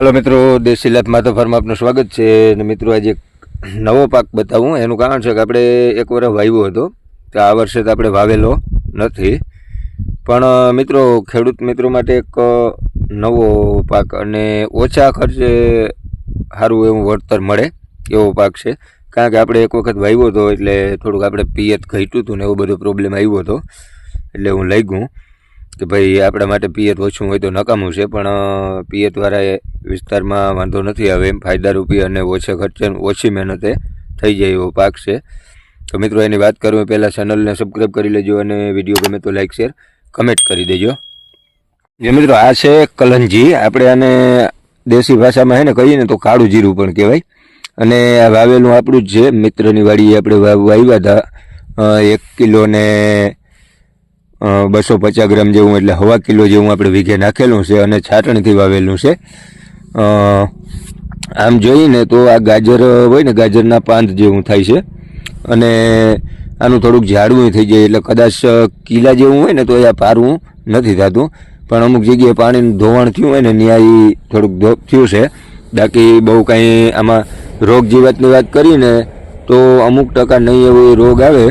Hello મિત્રો, દેશી life Madhav farm આપનું સ્વાગત છે અને મિત્રો, આજે એક નવો પાક બતાવું. એનું કારણ છે કે આપણે એક વર્ષ વાવ્યો હતો. તો આ વર્ષે તો આપણે વાવેલો નથી. પણ મિત્રો, ખેડૂત મિત્રો માટે એક નવો પાક અને ઓછા ખર્ચે સારું એવું વળતર મળે એવો પાક છે. કારણ કે આપણે એક વખત વાવ્યો હતો એટલે થોડુંક આપણે પિયત ઘટ્યું હતું ને એવો બધો પ્રોબ્લેમ આવ્યો હતો. એટલે હું લઈ ગયું કે ભાઈ આપણા માટે પિયત ઓછું હોય તો નકામું છે, પણ પિયતવાળા વિસ્તારમાં વાંધો નથી આવે એમ. ફાયદારૂપી અને ઓછા ખર્ચે, ઓછી મહેનતે થઈ જાય એવો પાક છે. તો મિત્રો, એની વાત કરું પહેલાં ચેનલને સબસ્ક્રાઈબ કરી લેજો અને વીડિયો ગમે તો લાઈક શેર કમેન્ટ કરી દેજો. જે મિત્રો, આ છે કલંજી. આપણે આને દેશી ભાષામાં હે ને કહીએ ને તો કાળું જીરું પણ કહેવાય. અને આ વાવેલું આપણું જ છે. મિત્રની વાડીએ આપણે વાવ્યા હતા એક કિલો ને બસો પચાસ ગ્રામ જેવું એટલે હવા કિલો જેવું આપણે વીઘે નાખેલું છે અને છાટણથી વાવેલું છે. આમ જોઈએ તો આ ગાજર હોય ને, ગાજરના પાંદ જેવું થાય છે. અને આનું થોડુંક ઝાડવું થઈ જાય એટલે કદાચ કિલા જેવું હોય ને તો એ પારવું નથી થતું. પણ અમુક જગ્યાએ પાણીનું ધોવાણ થયું હોય ને ઈ થોડુંક થયું છે. બાકી બહુ કાંઈ આમાં રોગ જીવાતની વાત કરીને તો અમુક ટકા નહીં એવો રોગ આવે.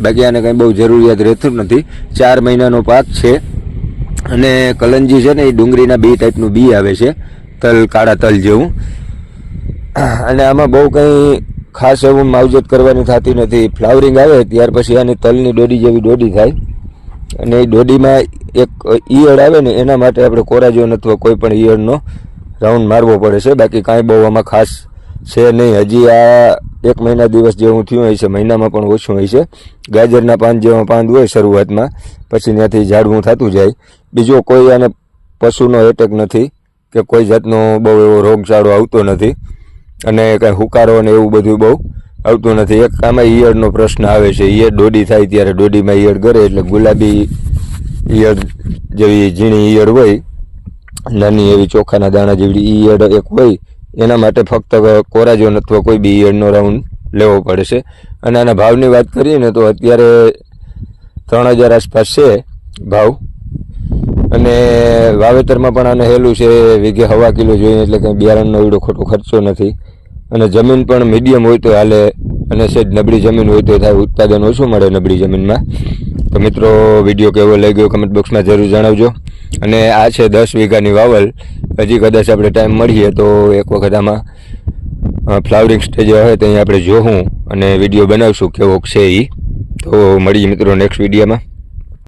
બાકી આને કંઈ બહુ જરૂરિયાત રહેતું નથી. ચાર મહિનાનો પાક છે. અને કલંજી છે ને, એ ડુંગળીના બે ટાઈપનું બી આવે છે. તલ, કાળા તલ જેવું. અને આમાં બહુ કંઈ ખાસ એવું માવજત કરવાની થતી નથી. ફ્લાવરિંગ આવે, ત્યાર પછી આની તલની ડોડી જેવી ડોડી થાય. અને એ ડોડીમાં એક ઈયળ આવે ને, એના માટે આપણે કોરાજોન અથવા કોઈ પણ ઈયળનો રાઉન્ડ મારવો પડે છે. બાકી કાંઈ બહુ આમાં ખાસ છે નહીં. હજી આ એક મહિના દિવસ જેવું થયું હોય છે, મહિનામાં પણ ઓછું હોય છે. ગાજરના પાન જેવા પાંદ હોય શરૂઆતમાં, પછી ત્યાંથી ઝાડવું થતું જાય. બીજો કોઈ આને પશુનો એટેક નથી કે કોઈ જાતનો બહુ એવો રોગચાળો આવતો નથી અને કાંઈ હુકારો ને એવું બધું બહુ આવતું નથી. એક આમાં ઈયળનો પ્રશ્ન આવે છે. ઈયળ દોડી થાય ત્યારે દોડીમાં ઈયળ કરે એટલે ગુલાબી ઈયળ જેવી ઝીણી ઈયળ હોય, નાની એવી ચોખાના દાણા જેવી ઈયળ એક હોય એના માટે ફક્ત કોરાજોન અથવા કોઈ બી ઈયળનો રાઉન્ડ લેવો પડે છે અને આના ભાવની વાત કરીએ ને તો અત્યારે ત્રણ હજાર આસપાસ છે ભાવ. અને વાવેતરમાં પણ આને હેલું છે, વીઘે હવા કિલો જોઈએ એટલે કંઈ બિયારણનો એવડો ખોટો ખર્ચો નથી. અને જમીન પણ મીડિયમ હોય તો હાલે, અને સેજ નબળી જમીન હોય તો થાય, ઉત્પાદન ઓછું મળે નબળી જમીનમાં. તો મિત્રો વીડિયો કેવો લાગ્યો? કમેન્ટ બોક્સમાં જરૂર જણાવજો. અને આ છે દસ વીઘાની વાવલ. હજી કદાચ આપણે ટાઈમ મળીએ તો એક વખત આમાં ફ્લાવરિંગ સ્ટેજ હોય તો અહીં આપણે જોવું અને વીડિયો બનાવશું કેવો છે એ તો મળીએ મિત્રો નેક્સ્ટ વિડીયોમાં